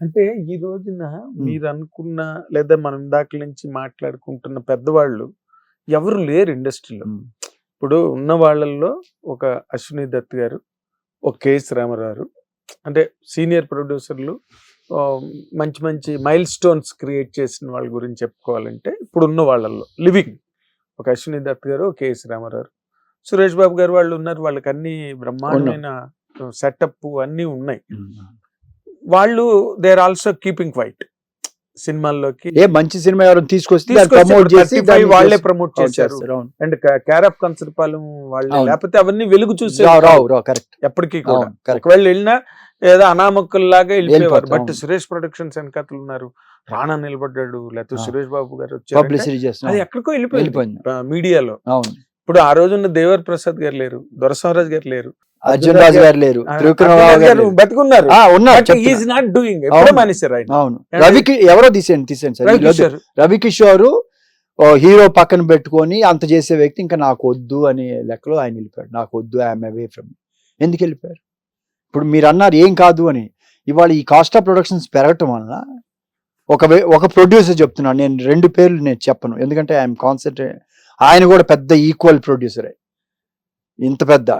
అంటే ఈ రోజున మీరు అనుకున్న లేదా మనం ఇందాక నుంచి మాట్లాడుకుంటున్న పెద్దవాళ్ళు ఎవరు లేరు ఇండస్ట్రీలో. ఇప్పుడు ఉన్న వాళ్ళల్లో ఒక అశ్విని దత్ గారు ఒక కేఎస్ రామారావు అంటే సీనియర్ ప్రొడ్యూసర్లు మంచి మంచి మైల్ స్టోన్స్ క్రియేట్ చేసిన వాళ్ళ గురించి చెప్పుకోవాలంటే ఇప్పుడు ఉన్న వాళ్ళల్లో లివింగ్. ఒక అశ్విని దత్ గారు ఒక కేఎస్ రామారావు సురేష్ బాబు గారు వాళ్ళు ఉన్నారు. వాళ్ళకి అన్ని బ్రహ్మాండమైన సెటప్ అన్నీ ఉన్నాయి. వాళ్ళు they are also keeping wait సినిమాల్లోకి ఏ మంచి సినిమా ఎవరైనా తీసుకొస్తే దాన్ని తీసుకొచ్చి ప్రమోట్ ఇప్పుడు చేసి 35 దాన్ని వాళ్ళే ప్రమోట్ చేశారు. అండ్ క్యార్ ఆఫ్ కన్సర్పాలెం వాళ్ళే. లేకపోతే అవన్నీ వెలుగు చూసే కరెక్ట్ ఎప్పటికీ కూడా. ఒకవేళ వెళ్ళినా ఏదో అనామకుల్లాగా వెళ్ళిపోయేవారు. బట్. సురేష్ ప్రొడక్షన్స్ వెనకాతలు ఉన్నారు. రాణా నిలబడ్డాడు. లేకపోతే. సురేష్ బాబు గారు వచ్చారు అది ఎక్కడికో వెళ్ళిపోయింది. మీడియాలో. ఇప్పుడు ఆ రోజున్న దేవర్ ప్రసాద్ గారు లేరు. దొరసవరాజ్ గారు లేరు. అర్జున్ రాజు గారు లేరు. త్రివిక్రమరావు గారు. బతుకున్నారు. ఉన్నారు ఈజ్. నాట్ డూయింగ్ అవును. మానేశారు ఆయన. అవును. And- రవికి ఎవరో తీసేయండి తీసేయండి సార్. రవి ఈరోజు కిషోర్. రవికిషోర్ హీరో పక్కన పెట్టుకొని అంత చేసే వ్యక్తి ఇంకా నాకు వద్దు అనే లెక్కలో ఆయన వెళ్ళిపోయాడు. నాకు వద్దు ఐఎమ్ అవే ఫ్రమ్ ఎందుకు వెళ్ళిపోయారు? ఇప్పుడు మీరు అన్నారు ఏం కాదు అని. ఇవాళ ఈ కాస్ట్ ఆఫ్ ప్రొడక్షన్స్ పెరగటం వలన ఒక ఒక ప్రొడ్యూసర్ చెప్తున్నాను. నేను రెండు పేర్లు నేను చెప్పను. ఎందుకంటే ఐఎమ్ కాన్సన్ట్రేట్ ఆయన కూడా పెద్ద ఈక్వల్ ప్రొడ్యూసరే ఇంత పెద్ద.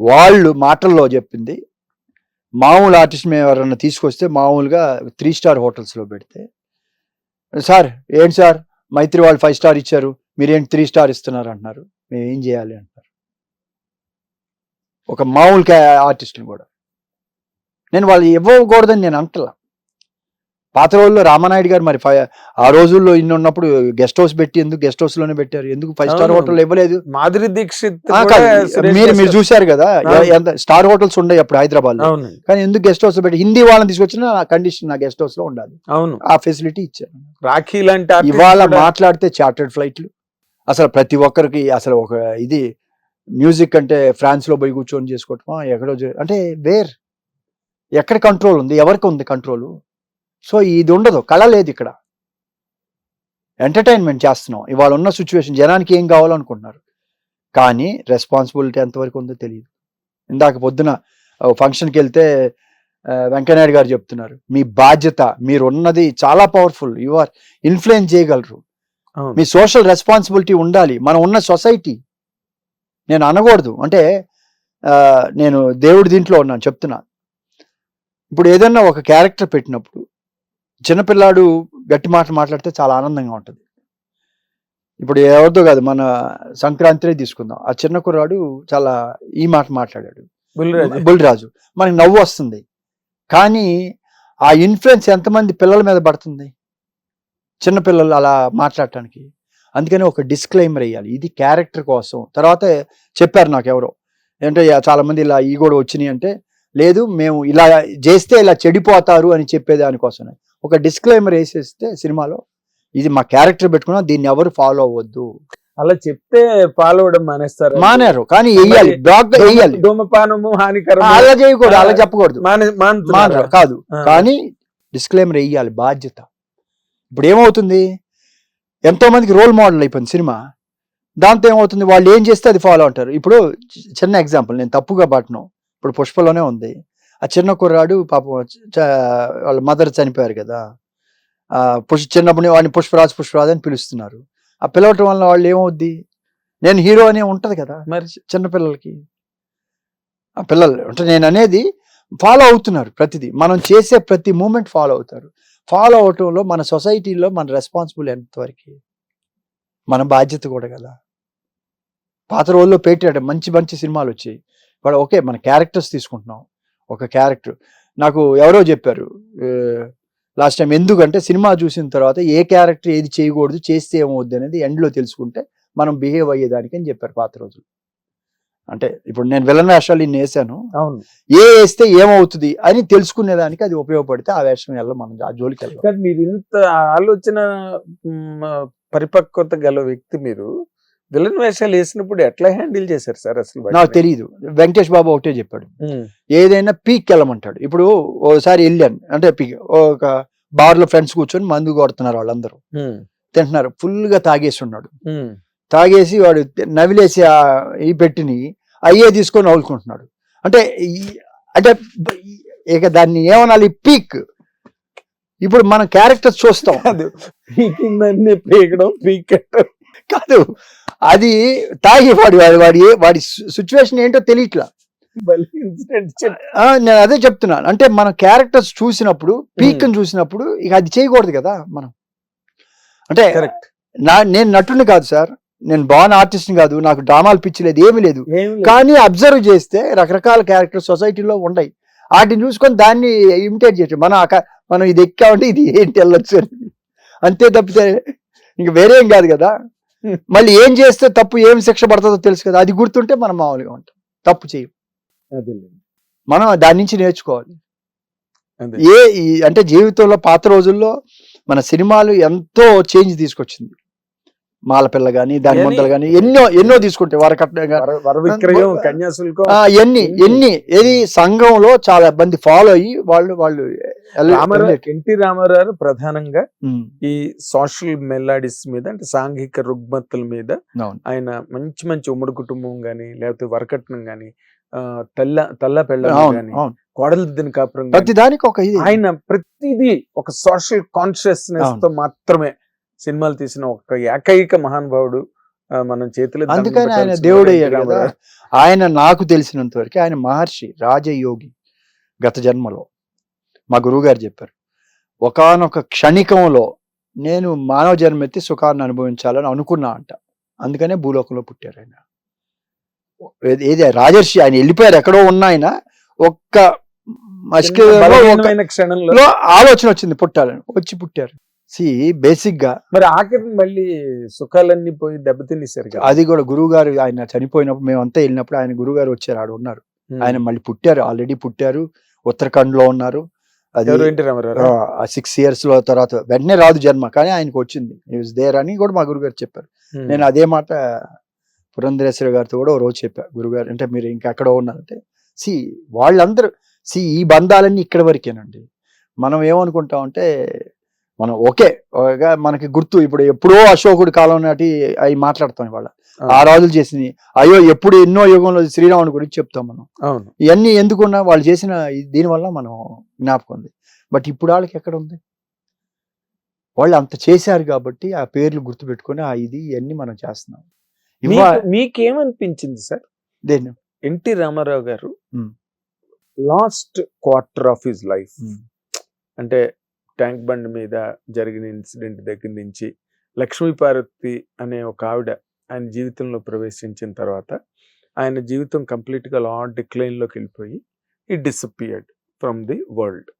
వాళ్ళు మాటల్లో చెప్పింది. మామూలు ఆర్టిస్ట్ మేము ఎవరన్నా తీసుకొస్తే మామూలుగా త్రీ స్టార్ హోటల్స్లో పెడితే సార్ ఏంటి సార్? మైత్రి వాళ్ళు ఫైవ్ స్టార్ ఇచ్చారు. మీరేంటి త్రీ స్టార్ ఇస్తున్నారు? అంటున్నారు. మేము ఏం చేయాలి అంటున్నారు. ఒక మామూలు ఆర్టిస్టులు కూడా. నేను వాళ్ళు ఇవ్వకూడదని నేను అంటలా. పాత రోజుల్లో రామానాయుడు గారు మరి ఆ రోజుల్లో ఇన్ని ఉన్నప్పుడు గెస్ట్ హౌస్ పెట్టి ఎందుకు గెస్ట్ హౌస్లోనే పెట్టారు? ఎందుకు ఫైవ్ స్టార్. హోటల్ ఇవ్వలేదు? మాధురి దీక్షిత్ మీరు మీరు చూశారు. కదా. ఎంత స్టార్ హోటల్స్ ఉండే అప్పుడు హైదరాబాద్లో కానీ ఎందుకు గెస్ట్ హౌస్ పెట్టి హిందీ వాళ్ళని తీసుకొచ్చినా కండిషన్ నా గెస్ట్ హౌస్లో ఉండాలి. అవును. ఆ ఫెసిలిటీ ఇచ్చారు. రాఖీ లాంటి ఇవాళ మాట్లాడితే చార్టర్డ్ ఫ్లైట్లు అసలు ప్రతి ఒక్కరికి అసలు ఒక ఇది మ్యూజిక్ అంటే ఫ్రాన్స్లో పోయి కూర్చొని చేసుకోవటమా? ఎక్కడో అంటే వేర్. ఎక్కడ కంట్రోల్ ఉంది? ఎవరికి ఉంది కంట్రోల్ సో ఇది ఉండదు కళ లేదు ఇక్కడ. ఎంటర్టైన్మెంట్ చేస్తున్నాం. ఇవాళ ఉన్న సిచ్యువేషన్ జనానికి ఏం కావాలనుకుంటున్నారు? కానీ రెస్పాన్సిబిలిటీ ఎంతవరకు ఉందో తెలియదు. ఇందాక పొద్దున ఫంక్షన్కి వెళ్తే వెంకయ్యనాయుడు గారు చెప్తున్నారు మీ బాధ్యత మీరు ఉన్నది చాలా పవర్ఫుల్ యు ఆర్ ఇన్ఫ్లుయెన్స్ చేయగలరు. మీ సోషల్ రెస్పాన్సిబిలిటీ ఉండాలి. మనం ఉన్న సొసైటీ నేను అనకూడదు. అంటే నేను దేవుడి దీంట్లో ఉన్నాను చెప్తున్నా. ఇప్పుడు ఏదన్నా ఒక క్యారెక్టర్ పెట్టినప్పుడు చిన్నపిల్లాడు గట్టి మాటలు మాట్లాడితే చాలా ఆనందంగా ఉంటుంది. ఇప్పుడు ఎవరితో కాదు మన సంక్రాంతినే తీసుకుందాం. ఆ చిన్న కుర్రాడు చాలా ఈ మాట మాట్లాడాడు. బుల్లిరాజు. మనకి నవ్వు వస్తుంది. కానీ ఆ ఇన్ఫ్లుయెన్స్ ఎంతమంది పిల్లల మీద పడుతుంది? చిన్న పిల్లలు అలా మాట్లాడటానికి. అందుకని ఒక డిస్క్లైమర్ వేయాలి. ఇది క్యారెక్టర్ కోసం. తర్వాత చెప్పారు నాకు ఎవరో. ఏంటంటే యా- చాలా మంది ఇలా ఈ కూడా వచ్చినాయి అంటే లేదు మేము ఇలా చేస్తే ఇలా చెడిపోతారు అని చెప్పేదానికోసం ఒక డిస్క్లైమర్ వేసేస్తే సినిమాలో ఇది మా క్యారెక్టర్ పెట్టుకున్నా దీన్ని ఎవరు ఫాలో అవ్వద్దు. అలా చెప్తే ఫాలో అవడం మానేస్తారు? మానారు కానీ వేయాలి బ్లాక్ వేయాలి. ధూమపానము హానికరం అలా చేయకూడదు అలా చెప్పకూడదు? మానరు కాదు. కానీ డిస్క్లైమర్ వేయాలి బాధ్యత. ఇప్పుడు ఏమవుతుంది? ఎంతో మందికి రోల్ మోడల్ అయిపోయింది సినిమా. దాంతో ఏమవుతుంది? వాళ్ళు ఏం చేస్తే అది ఫాలో అంటారు. ఇప్పుడు చిన్న ఎగ్జాంపుల్ నేను తప్పుగా పట్టను. ఇప్పుడు పుష్పలోనే ఉంది. ఆ చిన్న కుర్రాడు పాపం వాళ్ళ మదర్ చనిపోయారు కదా. ఆ పుష్ చిన్నప్పుడు వాడిని పుష్పరాజ్ పుష్పరాజ్ అని పిలుస్తున్నారు. ఆ పిలవటం వల్ల వాళ్ళు ఏమవుద్ది? నేను హీరో అనే ఉంటది కదా మరి చిన్న పిల్లలకి. ఆ పిల్లలు అంటే నేను అనేది ఫాలో అవుతున్నారు ప్రతిదీ. మనం చేసే ప్రతి మూమెంట్ ఫాలో అవుతారు. ఫాలో అవటంలో మన సొసైటీలో మన రెస్పాన్సిబుల్ ఎంతవరకు? మన బాధ్యత కూడా కదా. పాత రోజుల్లో పెట్టాడు మంచి మంచి సినిమాలు వచ్చాయి. ఇప్పుడు ఓకే మన క్యారెక్టర్స్ తీసుకుంటున్నాం. ఒక క్యారెక్టర్ నాకు ఎవరో చెప్పారు లాస్ట్ టైం ఎందుకంటే సినిమా చూసిన తర్వాత ఏ క్యారెక్టర్ ఏది చేయకూడదు చేస్తే ఏమవుద్ది అనేది ఎండ్లో తెలుసుకుంటే మనం బిహేవ్ అయ్యేదానికి అని చెప్పారు పాత రోజులు. అంటే ఇప్పుడు నేను విలన్ వేషాలు ఇన్ని వేసాను. అవును. ఏ వేస్తే ఏమవుతుంది అని తెలుసుకునేదానికి అది ఉపయోగపడితే ఆ వేషం వెళ్ళం మనం ఆ జోలికి వెళ్ళాం కానీ మీరు ఇంత ఆలోచన పరిపక్వత గల వ్యక్తి మీరు. విలన్ వేషాలు వేసినప్పుడు ఎట్లా హ్యాండిల్ చేశారు సార్ అసలు? నాకు తెలియదు వెంకటేష్ బాబు ఒకటే చెప్పాడు. ఏదైనా పీక్ వెళ్ళమంటాడు ఇప్పుడు ఓసారి వెళ్ళాను. అంటే పీక్ ఒక బార్లో ఫ్రెండ్స్ కూర్చొని మందు కొడుతున్నారు వాళ్ళందరూ. తింటున్నారు. ఫుల్గా తాగేసి ఉన్నాడు. తాగేసి వాడు నవిలేసి ఆ ఈ పెట్టిని అయ్యే తీసుకొని నవ్వులుకుంటున్నాడు. అంటే అంటే ఇక దాన్ని ఏమనాలి? పీక్. ఇప్పుడు మనం క్యారెక్టర్స్ చూస్తాం. పీకిందన్నీ పీకడం పీకెట్టడం. కాదు. అది తాగి వాడి వాడి వాడి వాడి సిచ్యువేషన్ ఏంటో తెలియట్లా. నేను అదే చెప్తున్నాను. అంటే మన క్యారెక్టర్స్ చూసినప్పుడు పీక్ చూసినప్పుడు ఇక అది చేయకూడదు కదా మనం. అంటే నా నేను నటుని కాదు సార్. నేను బాగున్న ఆర్టిస్ట్ని కాదు. నాకు డ్రామాలు పిచ్చి లేదు. ఏమీ లేదు. కానీ అబ్జర్వ్ చేస్తే రకరకాల క్యారెక్టర్స్ సొసైటీలో ఉన్నాయి వాటిని చూసుకొని దాన్ని ఇమిటేట్ చేయటం మనం మనం ఇది ఎక్కామంటే ఇది ఏంటి వెళ్ళొచ్చు అంతే తప్పితే ఇంక వేరేం కాదు కదా. మళ్ళీ ఏం చేస్తే తప్పు ఏం శిక్ష పడుతుందో తెలుసు కదా అది గుర్తుంటే మనం మామూలుగా ఉంటాం తప్పు చేయం. మనం దాని నుంచి నేర్చుకోవాలి. ఏ ఈ- అంటే జీవితంలో పాత రోజుల్లో మన సినిమాలు ఎంతో చేంజ్ తీసుకొచ్చింది మాలపిల్ల గాని దాని ముందలు గాని ఎన్నో ఎన్నో తీసుకుంటాయి వరకట్న ఎన్ని ఎన్ని ఏది సంఘంలో చాలా మంది ఫాలో అయ్యి వాళ్ళు వాళ్ళు ఎన్టీ రామారావు ప్రధానంగా ఈ సోషల్ మెలాడిస్ మీద అంటే సాంఘిక రుగ్మతుల మీద ఆయన మంచి మంచి ఉమ్మడి కుటుంబం గాని లేకపోతే వరకట్నం గాని తెల్ల తెల్ల పెళ్ళ కోడల దిన కాపురం ప్రతి దానికి ఒక ఆయన ప్రతిదీ ఒక సోషల్ కాన్షియస్నెస్. తో మాత్రమే సినిమాలు తీసిన ఒక ఏకైక మహానుభావుడు మనం చేతిలో అందుకని ఆయన దేవుడు వాడు అయ్యాడు. ఆయన నాకు తెలిసినంత వరకు ఆయన మహర్షి రాజయోగి గత జన్మలో మా గురువు గారు చెప్పారు ఒకానొక క్షణికంలో నేను మానవ జన్మ ఎత్తి సుఖాన్ని అనుభవించాలని అనుకున్నా అంట. అందుకనే భూలోకంలో పుట్టారు ఆయన. ఏది- రాజర్షి ఆయన వెళ్ళిపోయారు ఎక్కడో ఉన్న ఆయన ఒక్క క్షణంలో ఆలోచన వచ్చింది పుట్టాలని వచ్చి పుట్టారు. సి బేసిక్గా మరి ఆఖరిని మళ్ళీ సుఖాలన్నీ పోయి దెబ్బతినేశారు కదా. అది కూడా గురువు గారు ఆయన చనిపోయినప్పుడు మేమంతా వెళ్ళినప్పుడు ఆయన గురువు గారు వచ్చారు ఆడ ఉన్నారు. ఆయన మళ్ళీ పుట్టారు ఆల్రెడీ పుట్టారు ఉత్తరాఖండ్లో ఉన్నారు. అది సిక్స్ ఇయర్స్లో తర్వాత వెంటనే రాదు జన్మ కానీ ఆయనకు వచ్చింది. దేర్ అని కూడా మా గురుగారు చెప్పారు. నేను అదే మాట పురంధరేశ్వర గారితో కూడా ఓ రోజు చెప్పా. గురుగారు అంటే మీరు ఇంకెక్కడ ఉన్నారంటే సి వాళ్ళందరూ సి ఈ బంధాలన్నీ ఇక్కడ వరకేనండి. మనం ఏమనుకుంటాం అంటే మనం ఓకే మనకి గుర్తు. ఇప్పుడు ఎప్పుడో అశోకుడి కాలం నాటి అవి మాట్లాడతాం ఇవాళ. ఆ. రాజులు చేసింది. అయ్యో ఎప్పుడు ఎన్నో యుగంలో శ్రీరాముని గురించి చెప్తాం మనం. ఇవన్నీ ఎందుకున్నా వాళ్ళు చేసిన దీనివల్ల మనం జ్ఞాపకం ఉంది. బట్ ఇప్పుడు వాళ్ళకి ఎక్కడ ఉంది? వాళ్ళు అంత చేశారు కాబట్టి ఆ పేర్లు గుర్తుపెట్టుకొని ఆ ఇది ఇవన్నీ మనం చేస్తున్నాం. మీకేమనిపించింది సార్? దేన్ని? ఎన్టీ రామారావు గారు. Last quarter of his life. అంటే ట్యాంక్ బండ్ మీద జరిగిన ఇన్సిడెంట్ దగ్గర నుంచి లక్ష్మీపార్వతి అనే ఒక ఆవిడ ఆయన జీవితంలో ప్రవేశించిన తర్వాత ఆయన జీవితం కంప్లీట్గా లా డిక్లైన్లోకి వెళ్ళిపోయి ఈ డిసపియర్డ్ ఫ్రమ్ ది వరల్డ్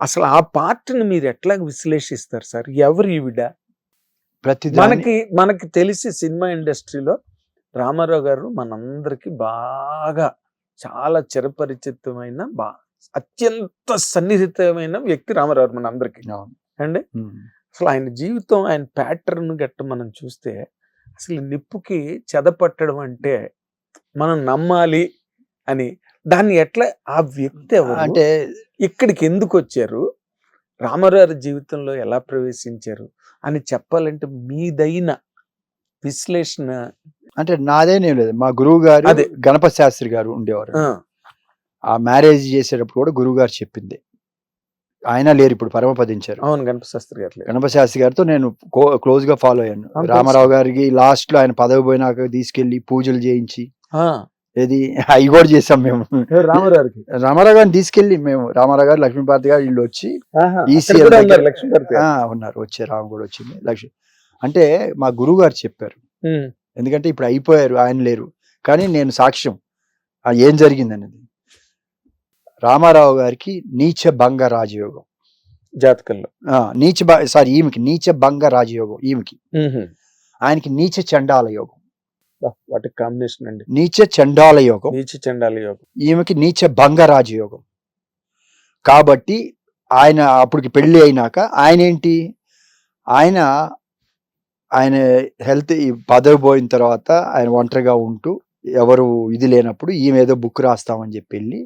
అసలు ఆ పార్ట్ని మీరు ఎట్లా విశ్లేషిస్తారు సార్? ఎవరు ఈవిడ? ప్రతి మనకి మనకి తెలిసి సినిమా ఇండస్ట్రీలో రామారావు గారు మనందరికి బాగా చాలా చిరపరిచితమైన బా అత్యంత సన్నిహితమైన వ్యక్తి రామారావు మన అందరికి. అండి? అసలు ఆయన జీవితం ఆయన ప్యాటర్న్ గట్ట మనం చూస్తే అసలు నిప్పుకి చెదపట్టడం అంటే మనం నమ్మాలి అని. దాన్ని ఎట్లా ఆ వ్యక్తి ఎవరు? అంటే ఇక్కడికి ఎందుకు వచ్చారు? రామారావు జీవితంలో ఎలా ప్రవేశించారు? అని చెప్పాలంటే మీదైన విశ్లేషణ అంటే నాదేనేం లేదు. మా గురువు గారు అదే. గణపతి శాస్త్రి గారు ఉండేవారు. ఆ, మ్యారేజ్ చేసేటప్పుడు కూడా గురువు గారు చెప్పింది. ఆయన లేరు ఇప్పుడు పరమపదించారు. అవును గణపతి శాస్త్రి గారు. గణపతి శాస్త్రి గారితో నేను క్లోజ్గా ఫాలో అయ్యాను. రామారావు గారికి లాస్ట్లో ఆయన పదవి పోయినాక తీసుకెళ్ళి పూజలు చేయించి ఏది అవి కూడా చేసాం మేము. ఎవరు? రామారావుకి రామారావు గారిని తీసుకెళ్ళి మేము రామారావు గారు లక్ష్మీపార్తి గారు వీళ్ళు వచ్చి ఉన్నారు వచ్చే రాము కూడా వచ్చింది. లక్ష్మి అంటే మా గురువు గారు చెప్పారు ఎందుకంటే ఇప్పుడు అయిపోయారు ఆయన లేరు. కానీ నేను సాక్ష్యం. ఏం జరిగింది అనేది రామారావు గారికి నీచ భంగ రాజయోగం. జాతకంలో. నీచ సారీ ఈమెకి నీచ భంగ రాజయోగం ఈమెకి. ఆయనకి నీచ చండాల యోగం. వాటి కాంబినేషన్ అండి. నీచ చండాల యోగం. నీచ చండాలి యోగం. ఈమెకి నీచ భంగ రాజయోగం. కాబట్టి ఆయన అప్పటికి పెళ్ళి అయినాక ఆయన ఏంటి ఆయన ఆయన హెల్త్ ఈ పదవి పోయిన తర్వాత ఆయన ఒంటరిగా ఉంటూ ఎవరు ఇది లేనప్పుడు ఈమె ఏదో బుక్ రాస్తామని చెప్పి వెళ్ళి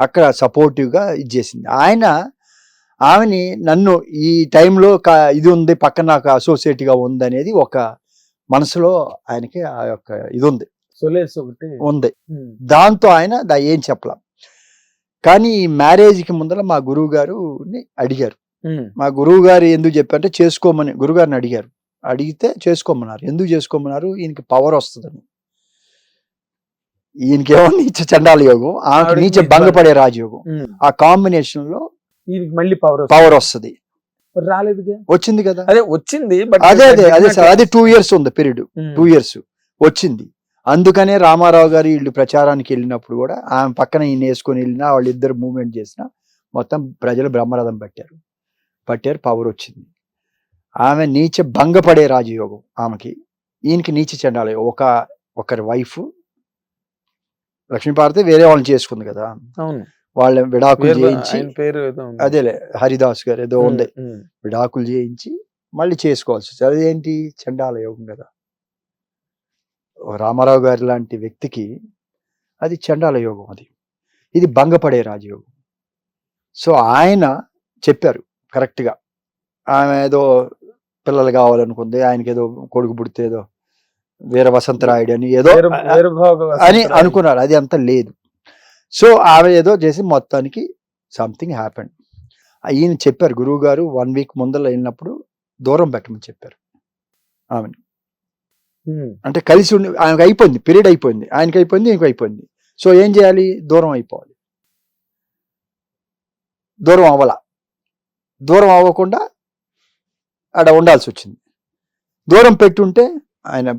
అక్కడ సపోర్టివ్గా ఇది చేసింది. ఆయన ఆమెని నన్ను ఈ టైంలో కా- ఇది ఉంది పక్కన నాకు అసోసియేట్గా ఉంది అనేది ఒక మనసులో ఆయనకి ఆ యొక్క ఇది ఉంది. సొలేస్ ఒకటి. ఉంది. దాంతో ఆయన దా ఏం చెప్పలా. కానీ ఈ మ్యారేజ్కి ముందర మా గురువు గారుని అడిగారు మా గురువు గారు ఎందుకు చెప్పారంటే చేసుకోమని. గురుగారిని అడిగారు. అడిగితే చేసుకోమన్నారు. ఎందుకు చేసుకోమన్నారు? ఈయనకి పవర్ వస్తుందని. ఈయనకేమో నీచ చండాల యోగం ఆమెకి నీచ భంగపడే రాజయోగం. ఆ కాంబినేషన్లో మళ్ళీ పవర్ పవర్ వస్తుంది. రాలేదుగా వచ్చింది కదా? అదే వచ్చింది బట్ అదే అదే అదే సార్ అది టూ ఇయర్స్ ఉంది పీరియడ్ టూ ఇయర్స్ వచ్చింది. అందుకనే రామారావు గారు వీళ్ళు ప్రచారానికి వెళ్ళినప్పుడు కూడా ఆమె పక్కన ఈయన వేసుకొని వెళ్ళినా వాళ్ళు ఇద్దరు మూవ్మెంట్ చేసినా మొత్తం ప్రజలు బ్రహ్మరథం పట్టారు. పట్టారు పవర్ వచ్చింది. ఆమె నీచ భంగపడే రాజయోగం ఆమెకి. ఈయనకి నీచ చెండాలి ఒక ఒకరి వైఫ్ లక్ష్మీపార్వతి వేరే వాళ్ళని చేసుకుంది కదా. అవును. వాళ్ళ విడాకులు చేయించి పేరు. అదేలే హరిదాస్ గారు ఏదో ఉంది. విడాకులు చేయించి మళ్ళీ చేసుకోవాల్సి వస్తుంది. అదేంటి? చండాల యోగం కదా. రామారావు గారి లాంటి వ్యక్తికి అది చండాల యోగం అది. ఇది భంగపడే రాజయోగం. సో ఆయన చెప్పారు కరెక్ట్గా. ఆమె ఏదో పిల్లలు కావాలనుకుంది ఆయనకి ఏదో కొడుకు పుడితే ఏదో వీర వసంతరాయుడు అని ఏదో అని. అనుకున్నారు. అది అంత లేదు. సో ఆమె ఏదో చేసి మొత్తానికి సంథింగ్ హ్యాపెండ్ ఈయన చెప్పారు గురువు గారు వన్ వీక్ ముందర వెళ్ళినప్పుడు దూరం పెట్టమని చెప్పారు ఆమెను. అంటే కలిసి ఉండి ఆయనకు అయిపోయింది పీరియడ్ అయిపోయింది. ఆయనకి అయిపోయింది ఈయనకి అయిపోయింది. సో ఏం చేయాలి? దూరం అయిపోవాలి. దూరం అవ్వాల. దూరం అవ్వకుండా ఆడ ఉండాల్సి వచ్చింది. దూరం పెట్టుంటే ఆయన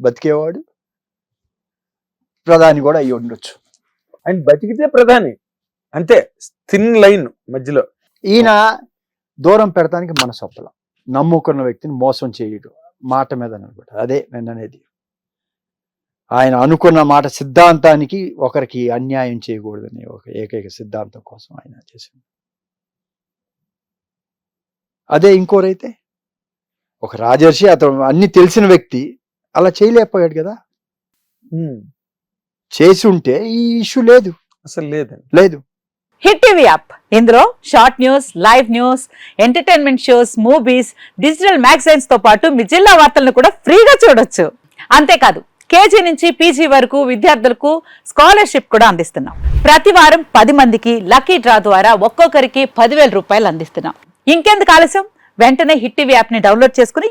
బతికేవాడు? ప్రధాని కూడా అయ్యి ఉండొచ్చు. ఆయన బతికితే ప్రధాని. అంతే థిన్ లైన్ మధ్యలో. ఈయన దూరం పెడతానికి మనసు ఒప్పల నమ్ముకున్న వ్యక్తిని మోసం చేయడు. మాట మీద నిలబడ్డాడు అదే నేను అనేది. ఆయన అనుకున్న మాట సిద్ధాంతానికి ఒకరికి అన్యాయం చేయకూడదని ఒక ఏకైక సిద్ధాంతం కోసం ఆయన చేసింది. అదే ఇంకోరైతే ఒక రాజర్షి అతను అన్ని తెలిసిన వ్యక్తి అలా చేయలేకపోయాడు కదా? చేసి ఉంటే ఈ ఇష్యూ లేదు. అసలు లేదండి. లేదు. Hit TV app. ఇందులో short news live news entertainment shows movies digital మ్యాగజైన్స్తో పాటు మీ జిల్లా వార్తలను కూడా ఫ్రీగా చూడొచ్చు. అంతేకాదు కేజీ నుంచి పీజీ వరకు విద్యార్థులకు స్కాలర్షిప్ కూడా అందిస్తున్నాం. ప్రతి వారం పది మందికి లక్కీ డ్రా ద్వారా ఒక్కొక్కరికి పదివేల రూపాయలు అందిస్తున్నాం. ఇంకెందుకు ఆలస్యం? వెంటనే హిట్ టీవీ యాప్ని డౌన్లోడ్ చేసుకుని